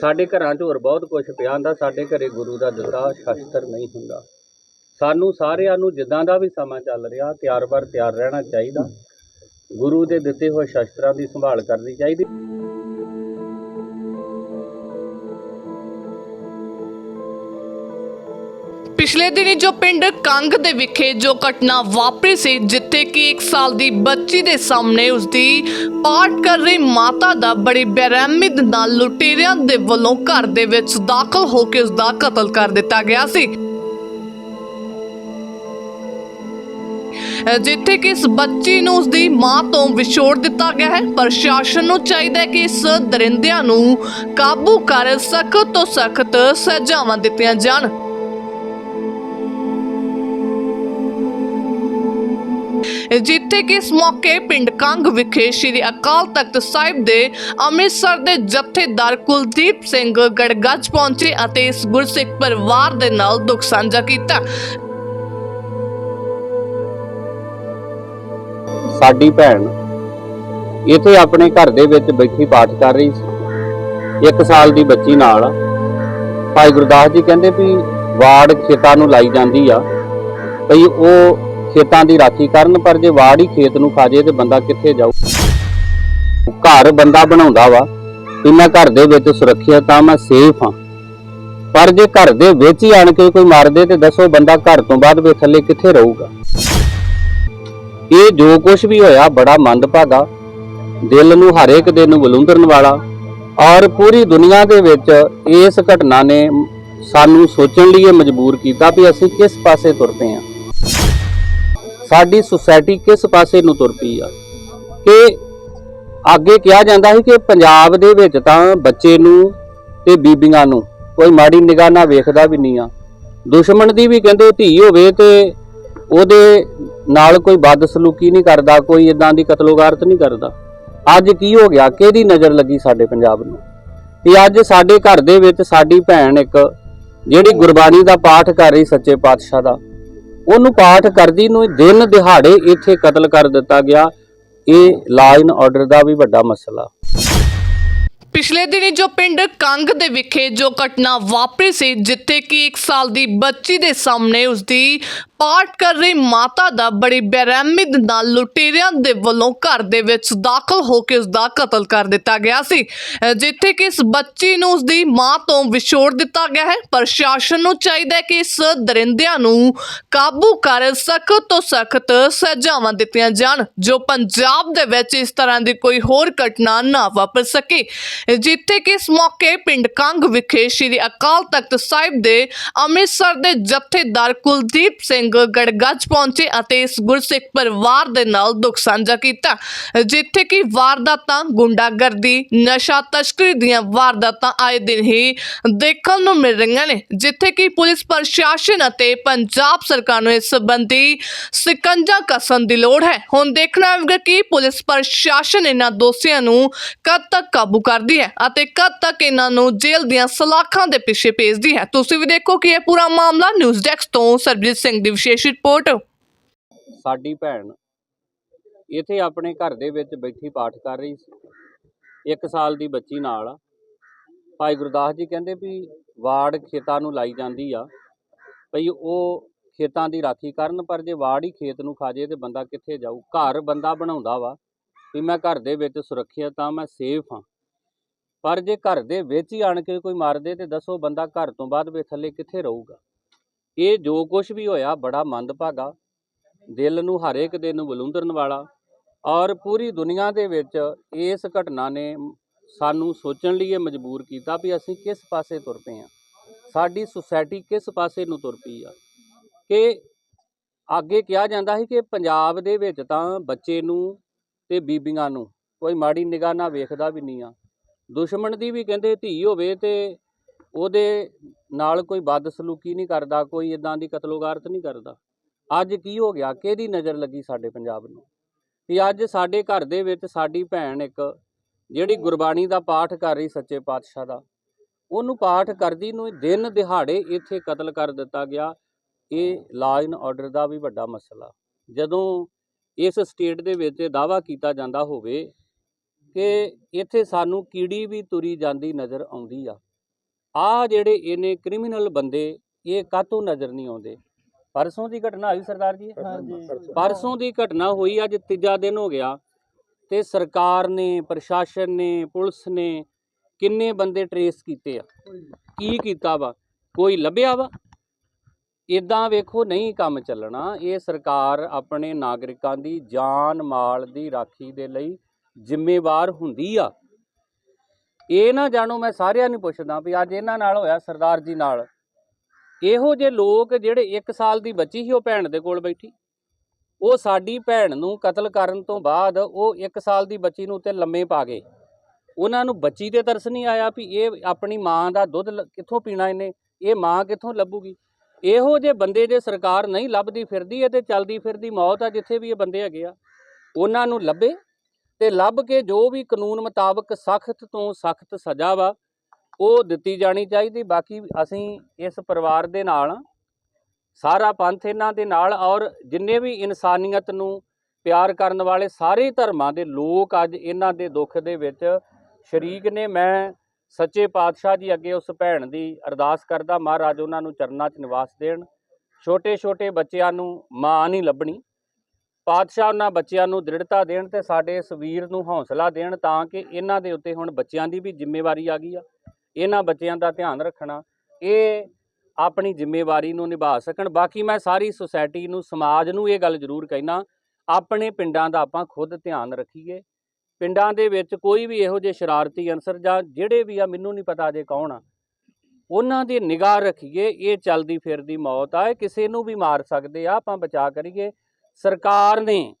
ਸਾਡੇ ਘਰਾਂ 'ਚ ਹੋਰ ਬਹੁਤ ਕੁਝ ਪਿਆ ਹੁੰਦਾ, ਸਾਡੇ ਘਰੇ ਗੁਰੂ ਦਾ ਦਿੱਤਾ ਸ਼ਸਤਰ ਨਹੀਂ ਹੁੰਦਾ। ਸਾਨੂੰ ਸਾਰਿਆਂ ਨੂੰ ਜਿੱਦਾਂ ਦਾ ਵੀ ਸਮਾਂ ਚੱਲ ਰਿਹਾ, ਤਿਆਰ ਬਰ ਤਿਆਰ ਰਹਿਣਾ ਚਾਹੀਦਾ। ਗੁਰੂ ਦੇ ਦਿੱਤੇ ਹੋਏ ਸ਼ਸਤਰਾਂ ਦੀ ਸੰਭਾਲ ਕਰਨੀ ਚਾਹੀਦੀ। ਪਿਛਲੇ ਦਿਨੀ ਜੋ ਪਿੰਡ ਕੰਗ ਦੇ ਵਿਖੇ ਜੋ ਘਟਨਾ ਵਾਪਰੀ ਸੀ, ਜਿੱਥੇ ਕਿ 1 ਸਾਲ ਦੀ ਬੱਚੀ ਦੇ ਸਾਹਮਣੇ ਉਸਦੀ ਪਾਠ ਕਰ ਰਹੀ ਮਾਤਾ ਦਾ ਬੜੀ ਬੇਰਹਿਮੀ ਨਾਲ ਲੁਟੇਰਿਆਂ ਦੇ ਵੱਲੋਂ ਘਰ ਦੇ ਵਿੱਚ ਦਾਖਲ ਹੋ ਕੇ ਉਸਦਾ ਕਤਲ ਕਰ ਦਿੱਤਾ ਗਿਆ ਸੀ। ਜਿੱਥੇ ਕਿ ਇਸ ਬੱਚੀ ਨੂੰ ਉਸਦੀ ਮਾਂ ਤੋਂ ਵਿਛੋੜ ਦਿੱਤਾ ਗਿਆ ਹੈ ਪ੍ਰਸ਼ਾਸਨ ਨੂੰ ਚਾਹੀਦਾ ਹੈ ਕਿ ਇਸ ਦਰਿੰਦਿਆਂ ਨੂੰ ਕਾਬੂ ਕਰ ਸਖਤ ਤੋਂ ਸਖਤ ਸਜ਼ਾਵਾਂ ਦਿੱਤੀਆਂ ਜਾਣ। ਜਿੱਥੇ ਕਿ ਇਸ ਮੌਕੇ ਪਿੰਡ ਕੰਗ ਵਿਖੇ ਸ੍ਰੀ ਅਕਾਲ ਤਖਤ ਸਾਹਿਬ ਦੇ ਅੰਮ੍ਰਿਤਸਰ ਦੇ ਜਥੇਦਾਰ ਕੁਲਦੀਪ ਸਿੰਘ ਗੜਗੱਜ ਪਹੁੰਚੇ ਅਤੇ ਇਸ ਗੁਰਸਿੱਖ ਪਰਿਵਾਰ ਦੇ ਨਾਲ ਦੁੱਖ ਸਾਂਝਾ ਕੀਤਾ। ਸਾਡੀ ਭੈਣ ਇੱਥੇ ਆਪਣੇ ਘਰ ਦੇ ਵਿੱਚ ਬੈਠੀ ਪਾਠ ਕਰ ਰਹੀ ਸੀ। ਇੱਕ ਸਾਲ ਦੀ ਬੱਚੀ ਨਾਲ ਭਾਈ ਗੁਰਦਾਸ ਜੀ ਕਹਿੰਦੇ ਵੀ ਵਾੜ ਖੇਤਾਂ ਨੂੰ ਲਾਈ ਜਾਂਦੀ ਆ। ਭਈ ਉਹ ਖੇਤਾਂ ਦੀ ਰਾਖੀ ਕਰਨ, ਪਰ ਜੇ ਵਾੜ ਹੀ ਖੇਤ ਨੂੰ ਖਾ ਜੇ ਤੇ ਬੰਦਾ ਕਿੱਥੇ ਜਾਊ? ਘਰ ਬੰਦਾ ਬਣਾਉਂਦਾ ਵਾ ਵੀ ਮੈਂ ਘਰ ਦੇ ਵਿੱਚ ਸੁਰੱਖਿਅਤ ਆ ਮੈਂ ਸੇਫ ਆ ਪਰ ਜੇ ਘਰ ਦੇ ਵਿੱਚ ਹੀ ਆਣ ਕੇ ਕੋਈ ਮਾਰ ਦੇ ਤੇ ਦੱਸੋ ਬੰਦਾ ਘਰ ਤੋਂ ਬਾਅਦ ਵੇ ਥੱਲੇ ਕਿੱਥੇ ਰਹੂਗਾ? ਇਹ ਜੋ ਕੁਝ ਵੀ ਹੋਇਆ, ਬੜਾ ਮੰਦਭਾਗਾ। ਦਿਲ ਨੂੰ ਹਰ ਇੱਕ ਦੇ ਨੂੰ ਬਲੁੰਦਰਨ ਵਾਲਾ। ਔਰ ਪੂਰੀ ਦੁਨੀਆ ਦੇ ਵਿੱਚ ਇਸ ਘਟਨਾ ਨੇ ਸਾਨੂੰ ਸੋਚਣ ਲਈ ਇਹ ਮਜਬੂਰ ਕੀਤਾ ਵੀ ਅਸੀਂ ਕਿਸ ਪਾਸੇ ਤੁਰ ਪਏ ਹਾਂ। ਸਾਡੀ ਸੁਸਾਇਟੀ ਕਿਸ ਪਾਸੇ ਨੂੰ ਤੁਰ ਪਈ ਆ? ਕਿ ਅੱਗੇ ਕਿਹਾ ਜਾਂਦਾ ਸੀ ਕਿ ਪੰਜਾਬ ਦੇ ਵਿੱਚ ਤਾਂ ਬੱਚੇ ਨੂੰ ਤੇ ਬੀਬੀਆਂ ਨੂੰ ਕੋਈ ਮਾੜੀ ਨਿਗਾਹ ਨਾਲ ਵੇਖਦਾ ਵੀ ਨਹੀਂ ਆ। ਦੁਸ਼ਮਣ ਦੀ ਵੀ ਕਹਿੰਦੇ ਧੀ ਹੋਵੇ ਤੇ ਉਹਦੇ ਨਾਲ ਕੋਈ ਬਦਸਲੂਕੀ ਨਹੀਂ ਕਰਦਾ, ਕੋਈ ਇਦਾਂ ਦੀ ਕਤਲੋਗਾਰਤ ਨਹੀਂ ਕਰਦਾ। ਅੱਜ ਕੀ ਹੋ ਗਿਆ? ਕਿਹਦੀ ਨਜ਼ਰ ਲੱਗੀ ਸਾਡੇ ਪੰਜਾਬ ਨੂੰ? ਕਿ ਅੱਜ ਸਾਡੇ ਘਰ ਦੇ ਵਿੱਚ ਸਾਡੀ ਭੈਣ ਇੱਕ ਜਿਹੜੀ ਗੁਰਬਾਣੀ ਦਾ ਪਾਠ ਕਰ ਰਹੀ ਸੱਚੇ ਪਾਤਸ਼ਾਹ ਦਾ ਉਹਨੂੰ ਪਾਠ ਕਰਦੀ ਨੂੰ ਦਿਨ ਦਿਹਾੜੇ ਇੱਥੇ ਕਤਲ ਕਰ ਦਿੱਤਾ ਗਿਆ। ਇਹ ਲਾਈਨ ਆਰਡਰ ਦਾ ਵੀ ਵੱਡਾ ਮਸਲਾ। ਪਿਛਲੇ ਦਿਨੀ ਜੋ ਪਿੰਡ ਕੰਗ ਦੇ ਵਿਖੇ ਜੋ ਘਟਨਾ ਵਾਪਰੀ ਸੀ, ਜਿੱਥੇ ਕਿ 1 ਸਾਲ ਦੀ ਬੱਚੀ ਦੇ ਸਾਹਮਣੇ ਉਸਦੀ ਪਾਠ ਕਰ ਰਹੀ ਮਾਤਾ ਦਾ ਬੜੀ ਬੇਰਹਿਮੀ ਨਾਲ ਲੁਟੇਰਿਆਂ ਦੇ ਵੱਲੋਂ ਘਰ ਦੇ ਵਿੱਚ ਦਾਖਲ ਹੋ ਕੇ ਉਸਦਾ ਕਤਲ ਕਰ ਦਿੱਤਾ ਗਿਆ ਸੀ। ਜਿੱਥੇ ਕਿ ਇਸ ਬੱਚੀ ਨੂੰ ਉਸਦੀ ਮਾਂ ਤੋਂ ਵਿਛੋੜ ਦਿੱਤਾ ਗਿਆ ਹੈ। ਪ੍ਰਸ਼ਾਸਨ ਨੂੰ ਚਾਹੀਦਾ ਹੈ ਕਿ ਇਸ ਦਰਿੰਦਿਆਂ ਨੂੰ ਕਾਬੂ ਕਰ ਸਖਤ ਤੋਂ ਸਖਤ ਸਜ਼ਾਵਾਂ ਦਿੱਤੀਆਂ ਜਾਣ, ਜੋ ਪੰਜਾਬ ਦੇ ਵਿੱਚ ਇਸ ਤਰ੍ਹਾਂ ਦੀ ਕੋਈ ਹੋਰ ਘਟਨਾ ਨਾ ਵਾਪਰ ਸਕੇ। ਜਿੱਥੇ ਕਿ ਇਸ ਮੌਕੇ ਪਿੰਡ ਕੰਗ ਵਿਖੇ ਸ੍ਰੀ ਅਕਾਲ ਤਖਤ ਸਾਹਿਬ ਦੇ ਅੰਮ੍ਰਿਤਸਰ ਦੇ ਜਥੇਦਾਰ ਕੁਲਦੀਪ ਸਿੰਘ ਗੜਗੱਜ ਪਹੁੰਚੇ ਅਤੇ ਇਸ ਗੁਰਸਿੱਖ ਪਰਿਵਾਰ ਦੇ ਨਾਲ ਦੁੱਖ ਸਾਂਝਾ ਕੀਤਾ, ਜਿੱਥੇ ਕਿ ਵਾਰਦਾਤਾਂ, ਗੁੰਡਾਗਰਦੀ, ਨਸ਼ਾ ਤਸਕਰੀ ਦੀਆਂ ਵਾਰਦਾਤਾਂ ਆਏ ਦਿਨ ਹੀ ਦੇਖਣ ਨੂੰ ਮਿਲ ਰਹੀਆਂ ਨੇ, ਜਿੱਥੇ ਕਿ ਪੁਲਿਸ ਪ੍ਰਸ਼ਾਸਨ ਅਤੇ ਪੰਜਾਬ ਸਰਕਾਰ ਨੂੰ ਇਸ ਸੰਬੰਧੀ ਸਿਕੰਜਾ ਕਸਣ ਦੀ ਲੋੜ ਹੈ। ਹੁਣ ਦੇਖਣਾ ਹੋਵੇਗਾ ਕਿ ਪੁਲਿਸ ਪ੍ਰਸ਼ਾਸਨ ਇਹਨਾਂ ਦੋਸ਼ੀਆਂ ਨੂੰ ਕਦ ਤੱਕ ਕਾਬੂ ਕਰਦੀ ਹੈ ਅਤੇ ਕਦ ਤੱਕ ਇਹਨਾਂ ਨੂੰ ਜੇਲ੍ਹ ਦੀਆਂ ਸਲਾਖਾਂ ਦੇ ਪਿੱਛੇ ਭੇਜਦੀ ਹੈ। ਤੁਸੀਂ ਵੀ ਦੇਖੋ ਕਿ ਇਹ ਪੂਰਾ ਮਾਮਲਾ ਨਿਊਜ਼ ਡੈਸਕ ਤੋਂ ਸਰਬਜੀਤ ਸਿੰਘ ਦੀ ਵਿਸ਼ੇਸ਼ ਰਿਪੋਰਟ। ਸਾਡੀ ਭੈਣ ਇੱਥੇ ਆਪਣੇ ਘਰ ਦੇ ਵਿੱਚ ਬੈਠੀ ਪਾਠ ਕਰ ਰਹੀ ਸੀ। ਇੱਕ ਸਾਲ ਦੀ ਬੱਚੀ ਨਾਲ ਭਾਈ ਗੁਰਦਾਸ ਜੀ ਕਹਿੰਦੇ ਵੀ ਵਾੜ ਖੇਤਾਂ ਨੂੰ ਲਾਈ ਜਾਂਦੀ ਆ। ਭਈ ਉਹ ਖੇਤਾਂ ਦੀ ਰਾਖੀ ਕਰਨ, ਪਰ ਜੇ ਵਾੜ ਹੀ ਖੇਤ ਨੂੰ ਖਾ ਜੇ ਤੇ ਬੰਦਾ ਕਿੱਥੇ ਜਾਊ? ਘਰ ਬੰਦਾ ਬਣਾਉਂਦਾ ਵਾ। ਵੀ ਮੈਂ ਘਰ ਦੇ ਵਿੱਚ ਸੁਰੱਖਿਅਤ ਆ, ਮੈਂ ਸੇਫ ਆ। ਪਰ ਜੇ ਘਰ ਦੇ ਵਿੱਚ ਹੀ ਆਣ ਕੇ ਕੋਈ ਮਾਰ ਦੇ ਤੇ ਦੱਸੋ ਬੰਦਾ ਘਰ ਤੋਂ ਬਾਅਦ ਵੀ ਥੱਲੇ ਕਿੱਥੇ ਰਹੂਗਾ? ਇਹ ਜੋ ਕੁਝ ਵੀ ਹੋਇਆ ਬੜਾ ਮੰਦਭਾਗਾ ਦਿਲ ਨੂੰ ਹਰ ਇੱਕ ਦੇ ਨੂੰ ਬਲੁੰਦਰਨ ਵਾਲਾ। ਔਰ ਪੂਰੀ ਦੁਨੀਆ ਦੇ ਵਿੱਚ ਇਸ ਘਟਨਾ ਨੇ ਸਾਨੂੰ ਸੋਚਣ ਲਈ ਇਹ ਮਜਬੂਰ ਕੀਤਾ ਵੀ ਅਸੀਂ ਕਿਸ ਪਾਸੇ ਤੁਰ ਪਏ ਹਾਂ। ਸਾਡੀ ਸੁਸਾਇਟੀ ਕਿਸ ਪਾਸੇ ਨੂੰ ਤੁਰ ਪਈ ਆ? ਕਿ ਅੱਗੇ ਕਿਹਾ ਜਾਂਦਾ ਸੀ ਕਿ ਪੰਜਾਬ ਦੇ ਵਿੱਚ ਤਾਂ ਬੱਚੇ ਨੂੰ ਤੇ ਬੀਬੀਆਂ ਨੂੰ ਕੋਈ ਮਾੜੀ ਨਿਗਾਹ ਨਾਲ ਵੇਖਦਾ ਵੀ ਨਹੀਂ ਆ। ਦੁਸ਼ਮਣ ਦੀ ਵੀ ਕਹਿੰਦੇ ਧੀ ਹੋਵੇ ਤੇ ਉਹਦੇ ਨਾਲ ਕੋਈ ਬਦਸਲੂਕੀ ਨਹੀਂ ਕਰਦਾ, ਕੋਈ ਇਦਾਂ ਦੀ ਕਤਲੋਗਾਰਤ ਨਹੀਂ ਕਰਦਾ। ਅੱਜ ਕੀ ਹੋ ਗਿਆ? ਕਿਹਦੀ ਨਜ਼ਰ ਲੱਗੀ ਸਾਡੇ ਪੰਜਾਬ ਨੂੰ? ਕਿ ਅੱਜ ਸਾਡੇ ਘਰ ਦੇ ਵਿੱਚ ਸਾਡੀ ਭੈਣ ਇੱਕ ਜਿਹੜੀ ਗੁਰਬਾਣੀ ਦਾ ਪਾਠ ਕਰ ਰਹੀ ਸੱਚੇ ਪਾਤਸ਼ਾਹ ਦਾ, ਉਹਨੂੰ ਪਾਠ ਕਰਦੀ ਨੂੰ ਦਿਨ ਦਿਹਾੜੇ ਇੱਥੇ ਕਤਲ ਕਰ ਦਿੱਤਾ ਗਿਆ। ਇਹ ਲਾਅ ਐਂਡ ਆਰਡਰ ਦਾ ਵੀ ਵੱਡਾ ਮਸਲਾ। ਜਦੋਂ ਇਸ ਸਟੇਟ ਦੇ ਵਿੱਚ ਦਾਵਾ ਕੀਤਾ ਜਾਂਦਾ ਹੋਵੇ ਕਿ ਇੱਥੇ ਸਾਨੂੰ ਕੀੜੀ ਵੀ ਤੁਰੀ ਜਾਂਦੀ ਨਜ਼ਰ ਆਉਂਦੀ ਆ। ਆ ਜਿਹੜੇ ਇਹਨੇ ਕ੍ਰਿਮੀਨਲ ਬੰਦੇ ਇਹ ਕਾਤੋਂ ਨਜ਼ਰ ਨਹੀਂ ਆਉਂਦੇ? ਪਰਸੋਂ ਦੀ ਘਟਨਾ ਹੋਈ ਸਰਦਾਰ ਜੀ? ਪਰਸੋਂ ਦੀ ਘਟਨਾ। ਹੋਈ ਅੱਜ ਤੀਜਾ ਦਿਨ ਹੋ ਗਿਆ। ਤੇ ਸਰਕਾਰ ਨੇ ਪ੍ਰਸ਼ਾਸਨ ਨੇ ਪੁਲਿਸ ਨੇ ਕਿੰਨੇ ਬੰਦੇ ਟਰੇਸ ਕੀਤੇ ਆ? ਕੀ ਕੀਤਾ ਵਾ? ਕੋਈ ਲੱਭਿਆ ਵਾ? ਇਦਾਂ ਵੇਖੋ ਨਹੀਂ ਕੰਮ ਚੱਲਣਾ। ਇਹ ਸਰਕਾਰ ਆਪਣੇ ਨਾਗਰਿਕਾਂ ਦੀ ਜਾਨ ਮਾਲ ਦੀ ਰਾਖੀ ਦੇ ਲਈ ਜ਼ਿੰਮੇਵਾਰ ਹੁੰਦੀ ਆ। ਇਹ ਨਾ ਜਾਣੋ, ਮੈਂ ਸਾਰਿਆਂ ਨੂੰ ਪੁੱਛਦਾ ਵੀ ਅੱਜ ਇਹਨਾਂ ਨਾਲ ਹੋਇਆ, ਸਰਦਾਰ ਜੀ ਨਾਲ। ਇਹੋ ਜਿਹੇ ਲੋਕ ਜਿਹੜੇ 1 ਸਾਲ ਦੀ ਬੱਚੀ ਸੀ, ਉਹ ਭੈਣ ਦੇ ਕੋਲ ਬੈਠੀ। ਉਹ ਸਾਡੀ ਭੈਣ ਨੂੰ ਕਤਲ ਕਰਨ ਤੋਂ ਬਾਅਦ ਉਹ 1 ਸਾਲ ਦੀ ਬੱਚੀ ਨੂੰ ਉੱਤੇ ਲੰਮੇ ਪਾ ਗਏ। ਉਹਨਾਂ ਨੂੰ ਬੱਚੀ ਤੇ ਤਰਸ ਨਹੀਂ ਆਇਆ ਵੀ ਇਹ ਆਪਣੀ ਮਾਂ ਦਾ ਦੁੱਧ ਲ- ਕਿੱਥੋਂ ਪੀਣਾ ਇਹਨੇ? ਇਹ ਮਾਂ ਕਿੱਥੋਂ ਲੱਭੂਗੀ? ਇਹੋ ਜਿਹੇ ਬੰਦੇ ਜੇ ਸਰਕਾਰ ਨਹੀਂ ਲੱਭਦੀ ਫਿਰਦੀ ਹੈ ਤੇ ਚੱਲਦੀ ਫਿਰਦੀ ਮੌਤ ਆ, ਜਿੱਥੇ ਵੀ ਇਹ ਬੰਦੇ ਹੈਗੇ ਆ। ਉਹਨਾਂ ਨੂੰ ਲੱਭੇ। ਤੇ ਲੱਭ ਕੇ ਜੋ ਵੀ ਕਾਨੂੰਨ ਮੁਤਾਬਕ ਸਖਤ ਤੋਂ ਸਖਤ ਸਜ਼ਾ ਵਾ, ਉਹ ਦਿੱਤੀ ਜਾਣੀ ਚਾਹੀਦੀ। ਬਾਕੀ ਅਸੀਂ ਇਸ ਪਰਿਵਾਰ ਦੇ ਨਾਲ, ਸਾਰਾ ਪੰਥ ਇਹਨਾਂ ਦੇ ਨਾਲ ਔਰ ਜਿੰਨੇ ਵੀ ਇਨਸਾਨੀਅਤ ਨੂੰ ਪਿਆਰ ਕਰਨ ਵਾਲੇ ਸਾਰੇ ਧਰਮਾਂ ਦੇ ਲੋਕ ਅੱਜ ਇਹਨਾਂ ਦੇ ਦੁੱਖ ਦੇ ਵਿੱਚ ਸ਼ਰੀਕ ਨੇ। ਮੈਂ ਸੱਚੇ ਪਾਤਸ਼ਾਹ ਜੀ ਅੱਗੇ ਉਸ ਭੈਣ ਦੀ ਅਰਦਾਸ ਕਰਦਾ, ਮਹਾਰਾਜ ਉਹਨਾਂ ਨੂੰ ਚਰਨਾਂ 'ਚ ਨਿਵਾਸ ਦੇਣ। ਛੋਟੇ ਛੋਟੇ ਬੱਚਿਆਂ ਨੂੰ ਮਾਂ ਨਹੀਂ ਲੱਭਣੀ। ਪਾਤਸ਼ਾਹ ਉਹਨਾਂ ਬੱਚਿਆਂ ਨੂੰ ਦ੍ਰਿੜਤਾ ਦੇਣ ਤੇ ਸਾਡੇ ਇਸ ਵੀਰ ਨੂੰ ਹੌਸਲਾ ਦੇਣ ਤਾਂ ਕਿ ਇਹਨਾਂ ਦੇ ਉੱਤੇ ਹੁਣ ਬੱਚਿਆਂ ਦੀ ਵੀ ਜ਼ਿੰਮੇਵਾਰੀ ਆ ਗਈ ਆ। ਇਹਨਾਂ ਬੱਚਿਆਂ ਦਾ ਧਿਆਨ ਰੱਖਣਾ, ਇਹ ਆਪਣੀ ਜ਼ਿੰਮੇਵਾਰੀ ਨੂੰ ਨਿਭਾ ਸਕਣ। ਬਾਕੀ ਮੈਂ ਸਾਰੀ ਸੁਸਾਇਟੀ ਨੂੰ, ਸਮਾਜ ਨੂੰ ਇਹ ਗੱਲ ਜ਼ਰੂਰ ਕਹਿਣਾ, ਆਪਣੇ ਪਿੰਡਾਂ ਦਾ ਆਪਾਂ ਖੁਦ ਧਿਆਨ ਰੱਖੀਏ। ਪਿੰਡਾਂ ਦੇ ਵਿੱਚ ਕੋਈ ਵੀ ਇਹੋ ਜਿਹੇ ਸ਼ਰਾਰਤੀ ਅਨਸਰ ਜਾਂ ਜਿਹੜੇ ਵੀ ਆ, ਮੈਨੂੰ ਨਹੀਂ ਪਤਾ ਜੇ ਕੌਣ ਆ, ਉਹਨਾਂ ਦੀ ਨਿਗਾਹ ਰੱਖੀਏ, ਇਹ ਚਲਦੀ ਫਿਰਦੀ ਮੌਤ ਆ, ਇਹ ਕਿਸੇ ਨੂੰ ਵੀ ਮਾਰ ਸਕਦੇ ਆ, ਆਪਾਂ ਬਚਾ ਕਰੀਏ। ਸਰਕਾਰ ਨੇ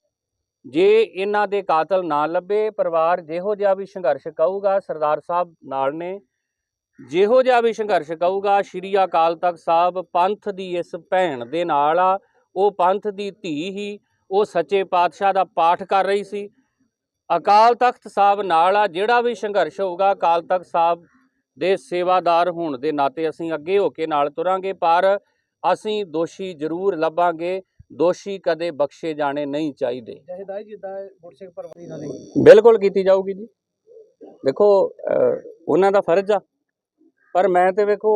ਜੇ ਇਹਨਾਂ ਦੇ ਕਾਤਲ ਨਾ ਲੱਭੇ, ਪਰਿਵਾਰ ਜਿਹੋ ਜਿਹਾ ਵੀ ਸੰਘਰਸ਼ ਕਹੂਗਾ ਸਰਦਾਰ ਸਾਹਿਬ ਨਾਲ ਨੇ, ਜਿਹੋ ਜਿਹਾ ਵੀ ਸੰਘਰਸ਼ ਕਹੂਗਾ ਸ਼੍ਰੀ ਅਕਾਲ ਤਖਤ ਸਾਹਿਬ ਪੰਥ ਦੀ ਇਸ ਭੈਣ ਦੇ ਨਾਲ ਆ, ਉਹ ਪੰਥ ਦੀ ਧੀ ਹੀ, ਉਹ ਸੱਚੇ ਪਾਤਸ਼ਾਹ ਦਾ ਪਾਠ ਕਰ ਰਹੀ ਸੀ। ਅਕਾਲ ਤਖਤ ਸਾਹਿਬ ਨਾਲ ਆ, ਜਿਹੜਾ ਵੀ ਸੰਘਰਸ਼ ਹੋਊਗਾ, ਅਕਾਲ ਤਖਤ ਸਾਹਿਬ ਦੇ ਸੇਵਾਦਾਰ ਹੋਣ ਦੇ ਨਾਤੇ ਅਸੀਂ ਅੱਗੇ ਹੋ ਕੇ ਨਾਲ ਤੁਰਾਂਗੇ, ਪਰ ਅਸੀਂ ਦੋਸ਼ੀ ਜ਼ਰੂਰ ਲੱਭਾਂਗੇ। ਦੋਸ਼ੀ ਕਦੇ ਬਖਸ਼ੇ ਜਾਣੇ ਨਹੀਂ ਚਾਹੀਦੇ। ਜਹਦਾਈ ਜਿੱਦਾਂ ਗੁਰਸਿੱਖ ਪਰਵਾਰੀ ਨਾਲ ਬਿਲਕੁਲ ਕੀਤੀ ਜਾਊਗੀ ਜੀ। ਦੇਖੋ ਉਹਨਾਂ ਦਾ ਫਰਜ਼ ਆ। ਪਰ ਮੈਂ ਤੇ ਵੇਖੋ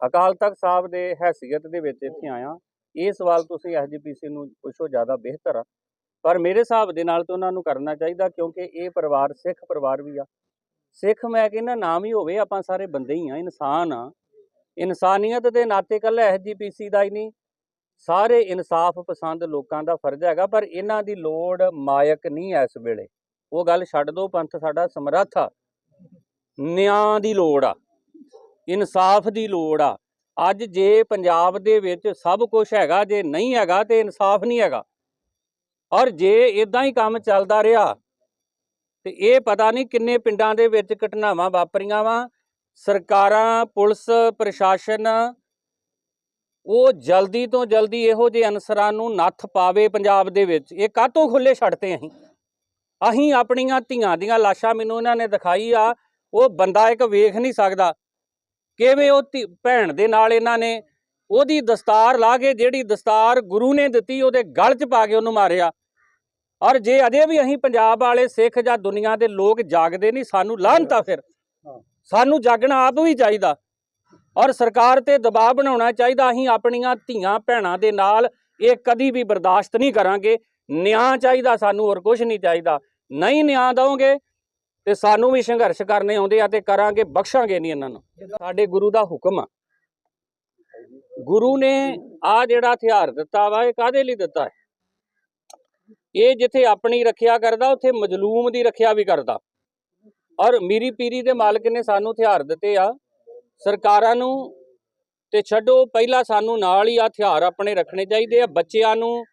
ਅਕਾਲ ਤਖਤ ਸਾਹਿਬ ਦੇ ਹੈਸੀਅਤ ਦੇ ਵਿੱਚ ਇੱਥੇ ਆਇਆ। ਇਹ ਸਵਾਲ ਤੁਸੀਂ ਐਸਜੀਪੀਸੀ ਨੂੰ ਪੁੱਛੋ ਜ਼ਿਆਦਾ ਬਿਹਤਰ ਆ। ਪਰ ਮੇਰੇ ਹਿਸਾਬ ਦੇ ਨਾਲ ਤਾਂ ਉਹਨਾਂ ਨੂੰ ਕਰਨਾ ਚਾਹੀਦਾ ਕਿਉਂਕਿ ਇਹ ਪਰਿਵਾਰ ਸਿੱਖ ਪਰਿਵਾਰ ਵੀ ਆ। ਸਿੱਖ ਮੈਂ ਕਹਿੰਦਾ ਨਾਮ ਹੀ ਹੋਵੇ ਆਪਾਂ ਸਾਰੇ ਬੰਦੇ ਹੀ ਆ ਇਨਸਾਨ ਆ। ਇਨਸਾਨੀਅਤ ਦੇ ਨਾਤੇ ਕੱਲਾ ਐਸਜੀਪੀਸੀ ਦਾ ਹੀ ਨਹੀਂ। ਸਾਰੇ ਇਨਸਾਫ ਪਸੰਦ ਲੋਕਾਂ ਦਾ ਫਰਜ਼ ਹੈਗਾ, ਪਰ ਇਹਨਾਂ ਦੀ ਲੋੜ ਮਾਇਕ ਨਹੀਂ ਐ ਇਸ ਵੇਲੇ। ਉਹ ਗੱਲ ਛੱਡ ਦਿਓ ਪੰਥ ਸਾਡਾ ਸਮਰੱਥ ਆ। ਨਿਆਂ ਦੀ ਲੋੜ ਆ। ਇਨਸਾਫ ਦੀ ਲੋੜ ਆ। ਅੱਜ ਜੇ ਪੰਜਾਬ ਦੇ ਵਿੱਚ ਸਭ ਕੁਝ ਹੈਗਾ, ਜੇ ਨਹੀਂ ਹੈਗਾ ਤੇ ਇਨਸਾਫ ਨਹੀਂ ਹੈਗਾ। ਔਰ ਜੇ ਇਦਾਂ ਹੀ ਕੰਮ ਚੱਲਦਾ ਰਿਹਾ, ਤੇ ਇਹ ਪਤਾ ਨਹੀਂ ਕਿੰਨੇ ਪਿੰਡਾਂ ਦੇ ਵਿੱਚ ਘਟਨਾਵਾਂ ਵਾਪਰੀਆਂ ਵਾ। ਸਰਕਾਰਾਂ, ਪੁਲਿਸ, ਪ੍ਰਸ਼ਾਸਨ ਉਹ ਜਲਦੀ ਤੋਂ ਜਲਦੀ ਇਹੋ ਜਿਹੇ ਅਨਸਰਾਂ ਨੂੰ ਨੱਥ ਪਾਵੇ ਪੰਜਾਬ ਦੇ ਵਿੱਚ। ਇਹ ਕਾਹਤੋਂ ਖੁੱਲੇ ਛੱਡਤੇ ਅਸੀਂ? ਅਸੀਂ ਆਪਣੀਆਂ ਧੀਆਂ ਦੀਆਂ ਲਾਸ਼ਾਂ ਮੈਨੂੰ ਇਹਨਾਂ ਨੇ ਦਿਖਾਈ ਆ ਉਹ ਬੰਦਾ ਇੱਕ ਵੇਖ ਨਹੀਂ ਸਕਦਾ। ਕਿਵੇਂ ਉਹ ਭੈਣ ਦੇ ਨਾਲ ਇਹਨਾਂ ਨੇ ਉਹਦੀ ਦਸਤਾਰ ਲਾ ਕੇ ਜਿਹੜੀ ਦਸਤਾਰ ਗੁਰੂ ਨੇ ਦਿੱਤੀ ਉਹਦੇ ਗਲ 'ਚ ਪਾ ਕੇ ਉਹਨੂੰ ਮਾਰਿਆ। ਔਰ ਜੇ ਅਜੇ ਵੀ ਅਸੀਂ ਪੰਜਾਬ ਵਾਲੇ ਸਿੱਖ ਜਾਂ ਦੁਨੀਆ ਦੇ ਲੋਕ ਜਾਗਦੇ ਨਹੀਂ ਸਾਨੂੰ ਲਾਹਨਤਾ ਫਿਰ। ਸਾਨੂੰ ਜਾਗਣਾ ਆਪ ਵੀ ਚਾਹੀਦਾ। ਔਰ ਸਰਕਾਰ ਤੇ ਦਬਾਅ ਬਣਾਉਣਾ ਚਾਹੀਦਾ, ਅਸੀਂ ਆਪਣੀਆਂ ਧੀਆਂ ਭੈਣਾਂ ਦੇ ਨਾਲ ਇਹ ਕਦੀ ਵੀ ਬਰਦਾਸ਼ਤ ਨਹੀਂ ਕਰਾਂਗੇ। ਨਿਆਂ ਚਾਹੀਦਾ ਸਾਨੂੰ, ਹੋਰ ਕੁਝ ਨਹੀਂ ਚਾਹੀਦਾ। ਨਹੀਂ ਨਿਆਂ ਦਵੋਗੇ ਤੇ ਸਾਨੂੰ ਵੀ ਸੰਘਰਸ਼ ਕਰਨੇ ਆਉਂਦੇ ਆ ਤੇ ਕਰਾਂਗੇ, ਬਖਸ਼ਾਂਗੇ ਨਹੀਂ ਇਹਨਾਂ ਨੂੰ। ਸਾਡੇ ਗੁਰੂ ਦਾ ਹੁਕਮ ਆ। ਗੁਰੂ ਨੇ ਆ ਜਿਹੜਾ ਹਥਿਆਰ ਦਿੱਤਾ ਵਾ, ਇਹ ਕਾਦੇ ਲਈ ਦਿੱਤਾ ਹੈ? ਇਹ ਜਿੱਥੇ ਆਪਣੀ ਰੱਖਿਆ ਕਰਦਾ, ਉੱਥੇ ਮਜਲੂਮ ਦੀ ਰੱਖਿਆ ਵੀ ਕਰਦਾ। ਔਰ ਮੀਰੀ ਪੀਰੀ ਦੇ ਮਾਲਕ ਨੇ ਸਾਨੂੰ ਹਥਿਆਰ ਦਿੱਤੇ ਆ। ਸਰਕਾਰਾਂ ਨੂੰ ਤੇ ਛੱਡੋ, ਪਹਿਲਾਂ ਸਾਨੂੰ ਨਾਲ ਹੀ ਹਥਿਆਰ ਆਪਣੇ ਰੱਖਣੇ ਚਾਹੀਦੇ ਆ, ਬੱਚਿਆਂ ਨੂੰ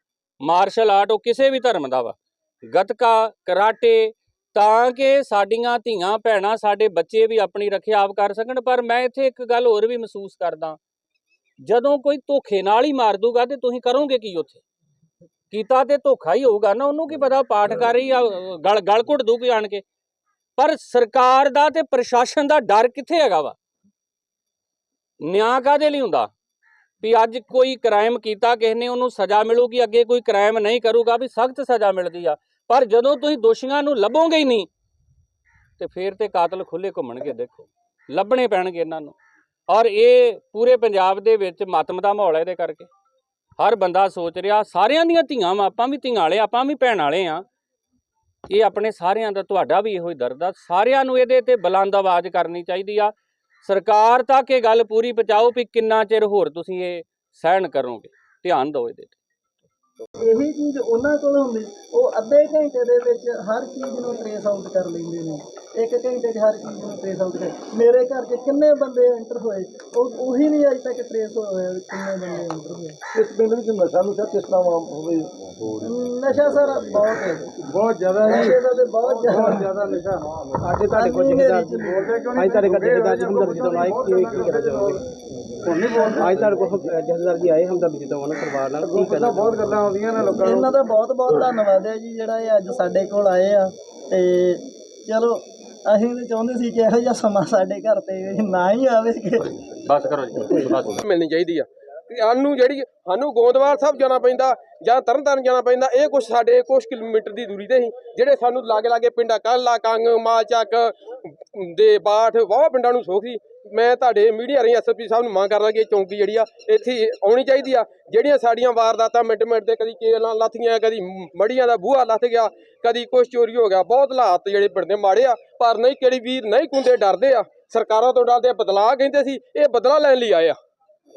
ਮਾਰਸ਼ਲ ਆਰਟ ਉਹ ਕਿਸੇ ਵੀ ਧਰਮ ਦਾ ਵਾ। ਗਤਕਾ, ਕਰਾਟੇ, ਤਾਂ ਕਿ ਸਾਡੀਆਂ ਧੀਆਂ, ਭੈਣਾਂ ਸਾਡੇ ਬੱਚੇ ਵੀ ਆਪਣੀ ਰੱਖਿਆ ਆਪ ਕਰ ਸਕਣ, ਪਰ ਮੈਂ ਇੱਥੇ ਇੱਕ ਗੱਲ ਹੋਰ ਵੀ ਮਹਿਸੂਸ ਕਰਦਾ। ਜਦੋਂ ਕੋਈ ਧੋਖੇ ਨਾਲ ਹੀ ਮਾਰ ਦੂਗਾ ਤੇ ਤੁਸੀਂ ਕਰੋਗੇ ਕੀ ਉੱਥੇ? ਕੀਤਾ ਤੇ ਧੋਖਾ ਹੀ ਹੋਊਗਾ ਨਾ, ਉਹਨੂੰ ਕੀ ਪਤਾ ਪਾਠ ਕਰ ਰਹੀ ਆ ਗਲ ਗਲ ਘੁੱਟ ਦੂਗੀ ਆਣ ਕੇ। ਪਰ ਸਰਕਾਰ ਦਾ ਤੇ ਪ੍ਰਸ਼ਾਸਨ ਦਾ ਡਰ ਕਿੱਥੇ ਹੈਗਾ ਵਾ? ਨਿਆਂ ਕਾਦੇ ਲਈ ਹੁੰਦਾ? ਵੀ ਅੱਜ ਕੋਈ ਕ੍ਰਾਈਮ ਕੀਤਾ ਕਿਸੇ ਨੇ ਉਹਨੂੰ ਸਜ਼ਾ ਮਿਲੂਗੀ ਅੱਗੇ ਕੋਈ ਕ੍ਰਾਈਮ ਨਹੀਂ ਕਰੂਗਾ ਵੀ ਸਖਤ ਸਜ਼ਾ ਮਿਲਦੀ ਆ। ਪਰ ਜਦੋਂ ਤੁਸੀਂ ਦੋਸ਼ੀਆਂ ਨੂੰ ਲੱਭੋਗੇ ਹੀ ਨਹੀਂ ਤੇ ਫੇਰ ਤੇ ਕਾਤਲ ਖੁੱਲੇ ਘੁੰਮਣਗੇ ਦੇਖੋ। ਲੱਭਣੇ ਪੈਣਗੇ ਇਹਨਾਂ ਨੂੰ। ਔਰ ਇਹ ਪੂਰੇ ਪੰਜਾਬ ਦੇ ਵਿੱਚ ਮਾਤਮ ਦਾ ਮਾਹੌਲ ਹੈ ਇਹਦੇ ਕਰਕੇ। ਹਰ ਬੰਦਾ ਸੋਚ ਰਿਹਾ ਸਾਰਿਆਂ ਦੀਆਂ ਧੀਆਂ ਵਾਂ, ਆਪਾਂ ਵੀ ਧੀਆਂ ਵਾਲੇ ਆਪਾਂ ਵੀ ਭੈਣ ਵਾਲੇ ਆ। ਇਹ ਆਪਣੇ ਸਾਰਿਆਂ ਦਾ ਤੁਹਾਡਾ ਵੀ ਇਹੋ ਹੀ ਦਰਦ ਆ। ਸਾਰਿਆਂ ਨੂੰ ਇਹਦੇ ਤੇ ਬੁਲੰਦ ਆਵਾਜ਼ ਕਰਨੀ ਚਾਹੀਦੀ ਆ। ਸਰਕਾਰ ਤੱਕ ਇਹ ਗੱਲ ਪੂਰੀ ਪਹੁੰਚਾਓ ਵੀ ਕਿੰਨਾ ਚਿਰ ਹੋਰ ਤੁਸੀਂ ਇਹ ਸਹਿਣ ਕਰੋਗੇ? ਧਿਆਨ ਦਿਓ ਇਹਦੇ ਤੇ। ਇਹੀ ਚੀਜ਼ ਉਹਨਾਂ ਕੋਲ ਹੁੰਦੀ ਉਹ ਅੱਧੇ ਘੰਟੇ ਦੇ ਵਿੱਚ ਹਰ ਚੀਜ਼ ਨੂੰ ਟ੍ਰੇਸ ਆਊਟ ਕਰ ਲੈਂਦੇ ਨੇ। ਇੱਕ ਘੰਟੇ 'ਚ ਹਰ ਚੀਜ਼ ਨੂੰ ਟ੍ਰੇਸ ਆਊਟ ਕਰ ਮੇਰੇ ਘਰ 'ਚ ਕਿੰਨੇ ਬੰਦੇ ਐਂਟਰ ਹੋਏ ਉਹ ਉਹੀ ਨਹੀਂ ਅਜੇ ਤੱਕ ਟ੍ਰੇਸ ਹੋਏ ਕਿੰਨੇ ਬੰਦੇ ਐਂਟਰ ਹੋਏ। ਇਸ ਪਿੰਡ ਵਿੱਚ ਨਸ਼ਾ ਨੂੰ ਕਿਸ ਤਰ੍ਹਾਂ ਹੋਵੇ? ਨਸ਼ਾ ਸਰ ਬਹੁਤ ਹੈ। ਬਹੁਤ ਜ਼ਿਆਦਾ ਨਸ਼ੇ ਦਾ ਤੇ ਬਹੁਤ ਜ਼ਿਆਦਾ। ਨਸ਼ਾ। ਅੱਜ ਤੁਹਾਡੇ ਕੋਲ ਜਥੇਦਾਰ ਜੀ। ਬੋਲਦੇ ਕਿਉਂ ਅੱਜ ਤੁਹਾਡੇ ਕੋਲ ਜਥੇਦਾਰ ਜੀ ਹਮਦਰਦ ਜਦੋਂ ਆਏ ਕੀ ਕੀ ਕਹਿਣਾ ਅੱਜ ਤੁਹਾਡੇ ਕੋਲ ਜਥੇਦਾਰ ਜੀ ਆਏ ਹਮਦਰਦ ਜਦੋਂ ਉਹਨਾਂ ਪਰਿਵਾਰ ਨਾਲ ਕੀ ਕਹਿਣਾ ਬਹੁਤ ਗੱਲਾਂ ਆਉਂਦੀਆਂ ਨੇ ਲੋਕਾਂ ਇਹਨਾਂ ਦਾ ਬਹੁਤ ਬਹੁਤ ਧੰਨਵਾਦ ਹੈ ਜੀ ਜਿਹੜਾ ਇਹ ਅੱਜ ਸਾਡੇ ਕੋਲ ਆਏ ਆ। ਤੇ ਚਲੋ ਅਸੀਂ ਤਾਂ ਚਾਹੁੰਦੇ ਸੀ ਕਿ ਇਹੋ ਜਿਹਾ ਸਮਾਂ ਸਾਡੇ ਘਰ ਤੇ ਨਾ ਹੀ ਆਵੇ। ਕਿ ਬਸ ਕਰੋ ਜੀ ਬਸ। ਮਿਲਣੀ ਚਾਹੀਦੀ ਆ। ਤੇ ਸਾਨੂੰ ਜਿਹੜੀ ਸਾਨੂੰ ਗੋਦਵਾਲ ਸਾਹਿਬ ਜਾਣਾ ਪੈਂਦਾ ਜਾਂ ਤਰਨਤਾਰਨ ਜਾਣਾ ਪੈਂਦਾ, ਇਹ ਕੁਝ ਸਾਡੇ ਕੁਝ ਕਿਲੋਮੀਟਰ ਦੀ ਦੂਰੀ ਤੇ ਹੀ, ਜਿਹੜੇ ਸਾਨੂੰ ਲਾਗੇ ਲਾਗੇ ਪਿੰਡਾਂ ਕਾਲਾ ਕੰਗ ਮਾਲਚੱਕ ਦੇ ਬਾਠ, ਵਾਹ ਪਿੰਡਾਂ ਨੂੰ ਸੋਖ। ਸੀ ਮੈਂ ਤੁਹਾਡੇ ਮੀਡੀਆ ਰਾਹੀਂ ਐਸਐਸਪੀ ਸਾਹਿਬ ਨੂੰ ਮੰਗ ਕਰਦਾ ਕਿ ਇਹ ਚੌਂਕੀ ਜਿਹੜੀ ਆ, ਇੱਥੇ ਆਉਣੀ ਚਾਹੀਦੀ ਆ। ਜਿਹੜੀਆਂ ਸਾਡੀਆਂ ਵਾਰਦਾਤਾਂ ਮਿੰਟ ਮਿੰਟ ਤੇ ਕਦੀ ਕੇਲਾਂ ਲੱਥੀਆਂ, ਕਦੀ ਮੜੀਆਂ ਦਾ ਬੂਹਾ ਲੱਥ ਗਿਆ, ਕਦੀ ਕੁਛ ਚੋਰੀ ਹੋ ਗਿਆ, ਬਹੁਤ ਹਾਲਾਤ ਜਿਹੜੇ ਪਿੰਡ ਦੇ ਮਾੜੇ ਆ, ਪਰ ਨਹੀਂ, ਕਿਹੜੀ ਵੀਰ ਨਹੀਂ ਕੁੰਦੇ ਡਰਦੇ ਆ। ਸਰਕਾਰਾਂ ਤੋਂ ਡਰਦੇ ਬਦਲਾਅ ਕਹਿੰਦੇ ਸੀ, ਇਹ ਬਦਲਾ ਲੈਣ ਲਈ ਆਏ ਆ।